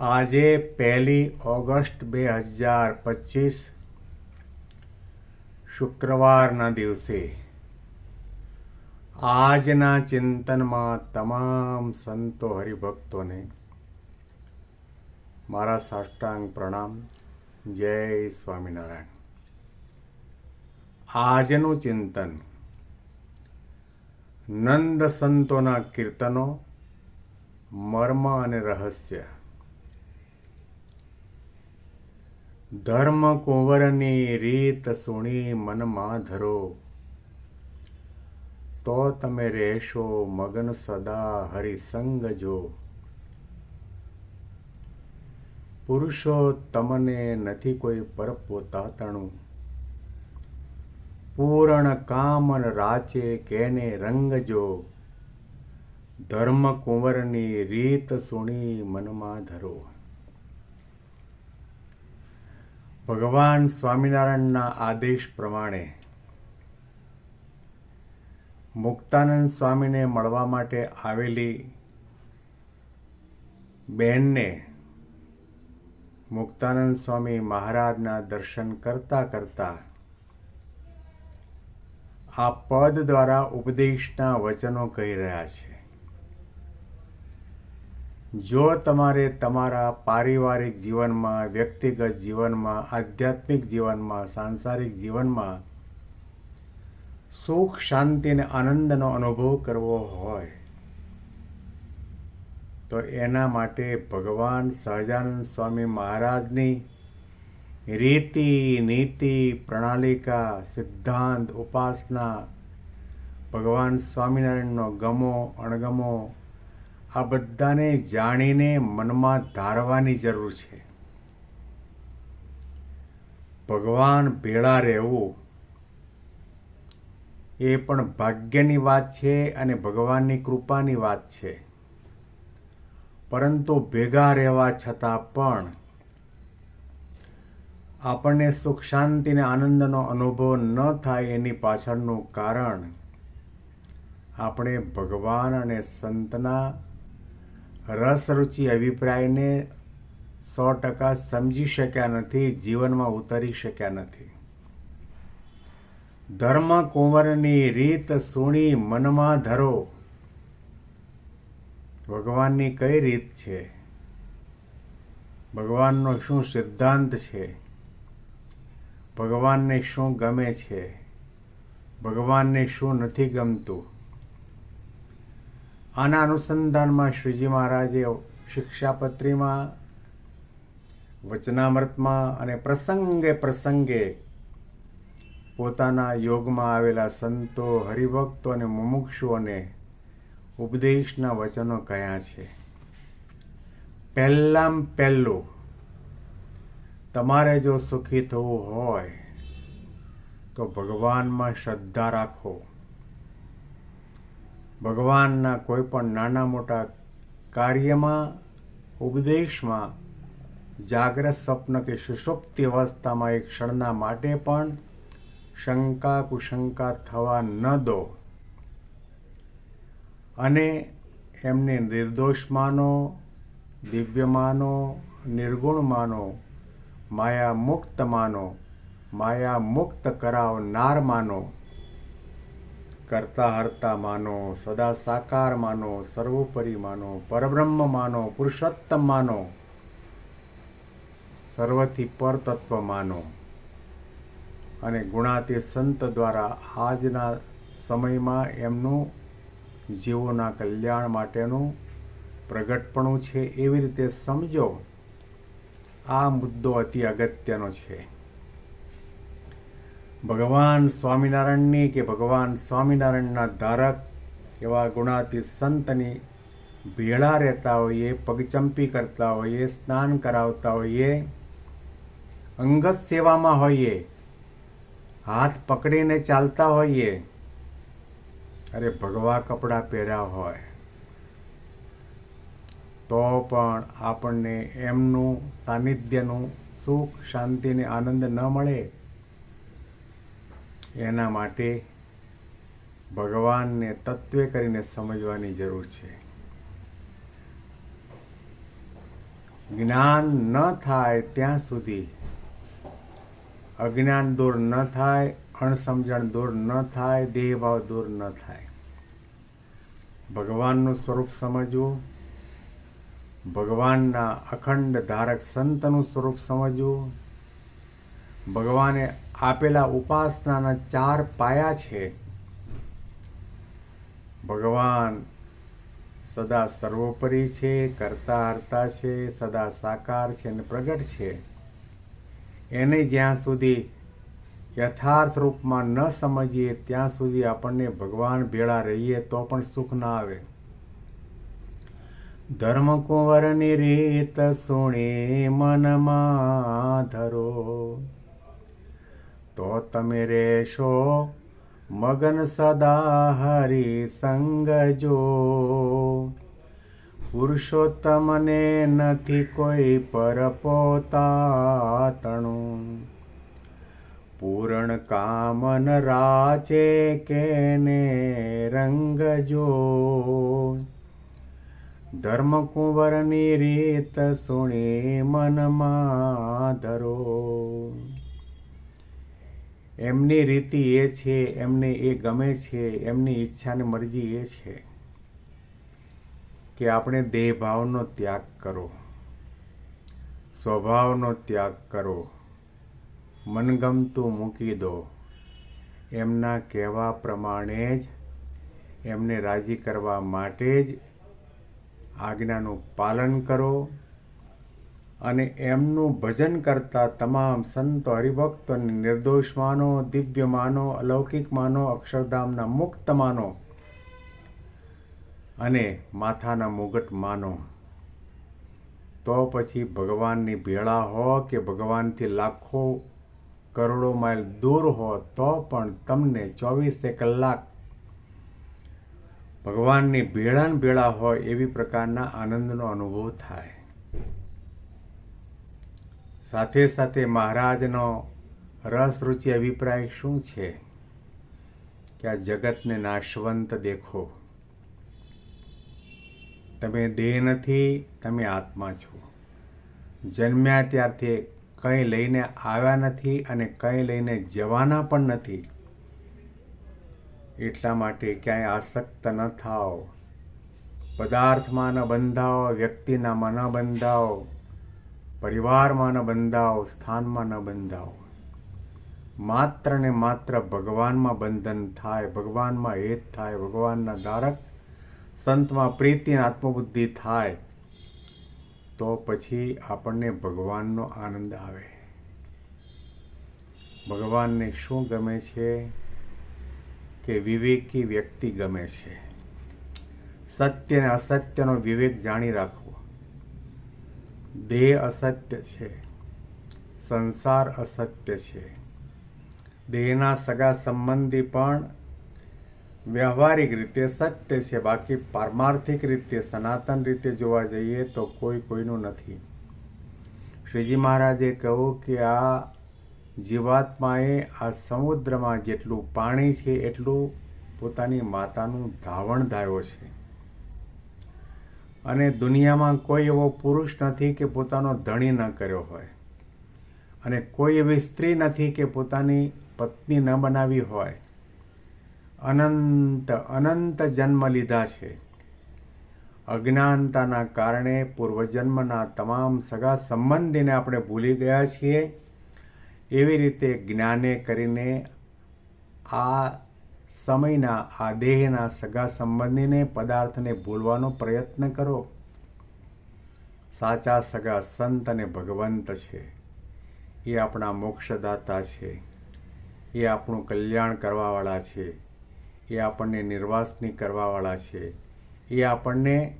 આજે પહેલી ઓગસ્ટ બે હજાર પચીસ, શુક્રવારના દિવસે. આજના ચિંતનમાં તમામ સંતો હરિભક્તોને મારા સાષ્ટાંગ પ્રણામ. જય સ્વામિનારાયણ. આજનું ચિંતન નંદ સંતોના કીર્તનો, મર્મ અને રહસ્ય. ધર્મ કુંવરની રીત સુણી મનમાં ધરો. તો તમે રહેશો મગન સદા હરિસંગ જો. પુરુષો તમને નથી કોઈ પર પોતાતણું પૂરણ કામન રાચે કેને રંગ જો. ધર્મ કુંવરની રીત સુણી મનમાં ધરો. ભગવાન સ્વામિનારાયણના આદેશ પ્રમાણે મુક્તાનંદ સ્વામીને મળવા માટે આવેલી બહેનને મુક્તાનંદ સ્વામી મહારાજના દર્શન કરતા કરતા આ પદ દ્વારા ઉપદેશના વચનો કહી રહ્યા છે. જો તમારે તમારા પારિવારિક જીવનમાં, વ્યક્તિગત જીવનમાં, આધ્યાત્મિક જીવનમાં, સાંસારિક જીવનમાં સુખ, શાંતિ અને આનંદનો અનુભવ કરવો હોય, તો એના માટે ભગવાન સહજાનંદ સ્વામી મહારાજની રીતિ, નીતિ, પ્રણાલિકા, સિદ્ધાંત, ઉપાસના, ભગવાન સ્વામિનારાયણનો ગમો, અણગમો આ બધાને જાણીને મનમાં ધારવાની જરૂર છે. ભગવાન ભેળા રહેવું એ પણ ભાગ્યની વાત છે અને ભગવાનની કૃપાની વાત છે. પરંતુ ભેગા રહેવા છતાં પણ આપણને સુખ, શાંતિ અને આનંદનો અનુભવ ન થાય એની પાછળનું કારણ આપણે ભગવાન અને સંતના રસ રુચિ અભિપ્રાયને સો ટકા સમજી શક્યા નથી, જીવનમાં ઉતારી શક્યા નથી. ધર્મ કુંવરની રીત સુણી મનમાં ધરો. ભગવાનની કઈ રીત છે? ભગવાનનો શું સિદ્ધાંત છે? ભગવાનને શું ગમે છે? ભગવાનને શું નથી ગમતું? આના અનુસંધાનમાં શ્રીજી મહારાજે શિક્ષાપત્રીમાં, વચનામૃતમાં અને પ્રસંગે પ્રસંગે પોતાના યોગમાં આવેલા સંતો, હરિભક્તો અને મુમુક્ષુઓને ઉપદેશના વચનો કયા છે. પહેલાં પહેલું, તમારે જો સુખી થવું હોય, તો ભગવાનમાં શ્રદ્ધા રાખો. ભગવાનના કોઈ પણ નાના મોટા કાર્યમાં, ઉપદેશમાં, જાગ્રત સ્વપ્ન કે સુષુપ્તિ અવસ્થામાં એક ક્ષણના માટે પણ શંકા કુશંકા થવા ન દો. અને એમને નિર્દોષ માનો, દિવ્ય માનો, નિર્ગુણ માનો માયા મુક્ત માનો માયા મુક્ત કરાવનાર માનો. કરતા હરતા માનો, સદા સાકાર માનો, સર્વોપરી માનો, પરબ્રહ્મ માનો, પુરુષોત્તમ માનો, સર્વથી પરતત્વ માનો. અને ગુણાતી સંત દ્વારા આજના સમયમાં એમનું જીવોના કલ્યાણ માટેનું પ્રગટપણું છે એવી રીતે સમજો, આ મુદ્દો અતિ અગત્યનો છે. ભગવાન સ્વામિનારાયણની કે ભગવાન સ્વામિનારાયણના ધારક એવા ગુણાતી સંતની ભેળા રહેતા હોઈએ, પગચંપી કરતા હોઈએ, સ્નાન કરાવતા હોઈએ, અંગત સેવામાં હોઈએ, હાથ પકડીને ચાલતા હોઈએ, અરે ભગવા કપડાં પહેર્યા હોય, તો પણ આપણને એમનું સાનિધ્યનું સુખ, શાંતિને આનંદ ન મળે. એના માટે ભગવાનને તત્વે કરીને સમજવાની જરૂર છે. જ્ઞાન ન થાય ત્યાં સુધી, અજ્ઞાન દૂર ન થાય, અણસમજણ દૂર ન થાય, દેહભાવ દૂર ન થાય. ભગવાનનું સ્વરૂપ સમજવું, ભગવાનના અખંડ ધારક સંતનું સ્વરૂપ સમજવું ભગવાને આપેલા ઉપાસનાના ચાર પાયા છે. ભગવાન સદા સર્વોપરી છે, કરતા હરતા છે, સદા સાકાર છે અને પ્રગટ છે. એને જ્યાં સુધી યથાર્થ રૂપમાં ન સમજીએ, ત્યાં સુધી આપણને ભગવાન ભેળા રહીએ તો પણ સુખ ના આવે. ધર્મ કુંવરની રીત સુણી મનમાં ધરો. તો તમે રહેશો મગન સદા હરિ સંગ જો પુરુષોત્તમને નથી કોઈ પર પોતાતણું પૂરણ કામન રાચે કેને રંગ જો ધર્મ કુંવરની રીત સુણી મનમાં ધરો. એમની રીતિ એ છે, એમને એ ગમે છે, એમની ઈચ્છાને મરજી એ છે. કે આપણે દેહભાવનો ત્યાગ કરો, સ્વભાવનો ત્યાગ કરો, મનગમતું મૂકી દો. એમના કહેવા પ્રમાણે જ, એમને રાજી કરવા માટે જ આજ્ઞાનું પાલન કરો અને એમનું ભજન કરતા તમામ સંતો હરિભક્તોને નિર્દોષ માનો, દિવ્ય માનો, અલૌકિક માનો, અક્ષરધામના મુક્ત માનો અને માથાના મુગટ માનો. તો પછી ભગવાનની ભેળા હો કે ભગવાનથી લાખો કરોડો માઇલ દૂર હો, તો પણ તમને ચોવીસે કલાક ભગવાનની ભેળાન ભેળા હોય એવી પ્રકારના આનંદનો અનુભવ થાય. સાથે સાથે મહારાજનો રસ રુચિ અભિપ્રાય શું છે? કે આ જગતને નાશવંત દેખો. તમે દેહ નથી, તમે આત્મા છો. જન્મ્યા ત્યારથી કંઈ લઈને આવ્યા નથી અને કંઈ લઈને જવાના પણ નથી. એટલા માટે ક્યાંય આસક્ત ન થાઓ. પદાર્થમાં ન બંધાઓ, વ્યક્તિનામાં ન બંધાઓ. પરિવારમાં ન બંધાઓ સ્થાનમાં ન બંધાઓ માત્ર ને માત્ર ભગવાનમાં બંધન થાય, ભગવાનમાં હેત થાય, ભગવાનના ધારક સંતમાં પ્રીતિ આત્મબુદ્ધિ થાય, તો પછી આપણને ભગવાનનો આનંદ આવે. ભગવાનને શું ગમે છે? કે વિવેકી વ્યક્તિ ગમે છે. સત્ય અને અસત્યનો વિવેક જાણી રાખવો. દેહ અસત્ય છે, સંસાર અસત્ય છે. દેહના સગા સંબંધી પણ વ્યવહારિક રીતે સત્ય છે, બાકી પારમાર્થિક રીતે, સનાતન રીતે જોવા જઈએ તો કોઈ કોઈનું નથી. શ્રીજી મહારાજે કહ્યું કે આ જીવાત્માએ આ સમુદ્રમાં જેટલું પાણી છે, એટલું પોતાની માતાનું ધાવણ ધાયો છે. અને દુનિયામાં કોઈ એવો પુરુષ નથી કે પોતાનો ધણી ન કર્યો હોય. અને કોઈ એવી સ્ત્રી નથી કે પોતાની પત્ની ન બનાવી હોય. અનંત અનંત જન્મ લીધા છે. અજ્ઞાનતાના કારણે પૂર્વજન્મના તમામ સગા સંબંધીને આપણે ભૂલી ગયા છીએ. એવી રીતે જ્ઞાને કરીને આ સમયના આ દેહના સગા સંબંધીને પદાર્થને ભૂલવાનો પ્રયત્ન કરો. સાચા સગા સંત અને ભગવંત છે. એ આપણા મોક્ષદાતા છે. એ આપણું કલ્યાણ કરવાવાળા છે. એ આપણને નિર્વાસની કરવાવાળા છે. એ આપણને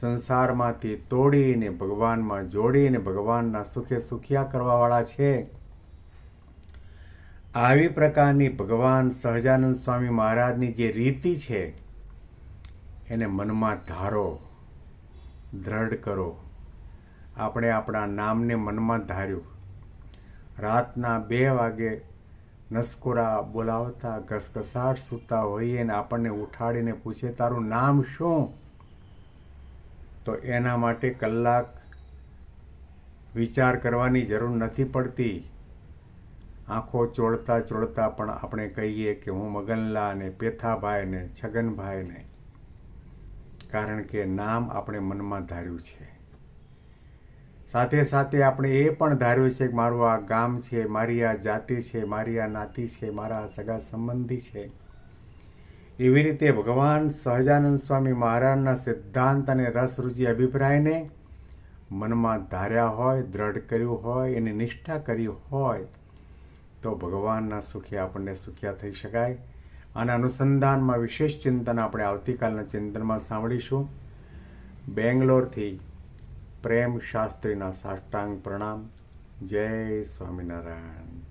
સંસારમાંથી તોડીને ભગવાનમાં જોડીને ભગવાનના સુખે સુખિયા કરવાવાળા છે. આવી પ્રકારની ભગવાન સહજાનંદ સ્વામી મહારાજની જે રીતિ છે, એને મનમાં ધારો, દ્રઢ કરો. આપણે આપણા નામને મનમાં ધાર્યું. રાતના બે વાગે નસકોરા બોલાવતા ઘસઘસાટ સૂતા હોઈએ ને આપણને ઉઠાડીને પૂછે, તારું નામ શું? તો એના માટે કલાક વિચાર કરવાની જરૂર નથી પડતી. આંખો ચોળતા ચોળતા પણ આપણે કહીએ કે હું મગનલા પેથાભાઈને છગનભાઈને. કારણ કે નામ આપણે મનમાં ધાર્યું છે. સાથે સાથે આપણે એ પણ ધાર્યું છે કે મારું આ ગામ છે, મારી આ જાતિ છે, મારી આ નાતી છે, મારા સગા સંબંધી છે. એવી રીતે ભગવાન સહજાનંદ સ્વામી મહારાજના સિદ્ધાંત અને રસરૂચિ અભિપ્રાયને મનમાં ધાર્યા હોય, દ્રઢ કર્યું હોય, એની નિષ્ઠા કરી હોય તો ભગવાનના સુખે આપણને સુખ્યા થઈ શકાય. અને અનુસંધાનમાં વિશેષ ચિંતન આપણે આવતીકાલના ચિંતનમાં સાંભળીશું. બેંગ્લોરથી પ્રેમ શાસ્ત્રીના સાષ્ટાંગ પ્રણામ. જય સ્વામિનારાયણ.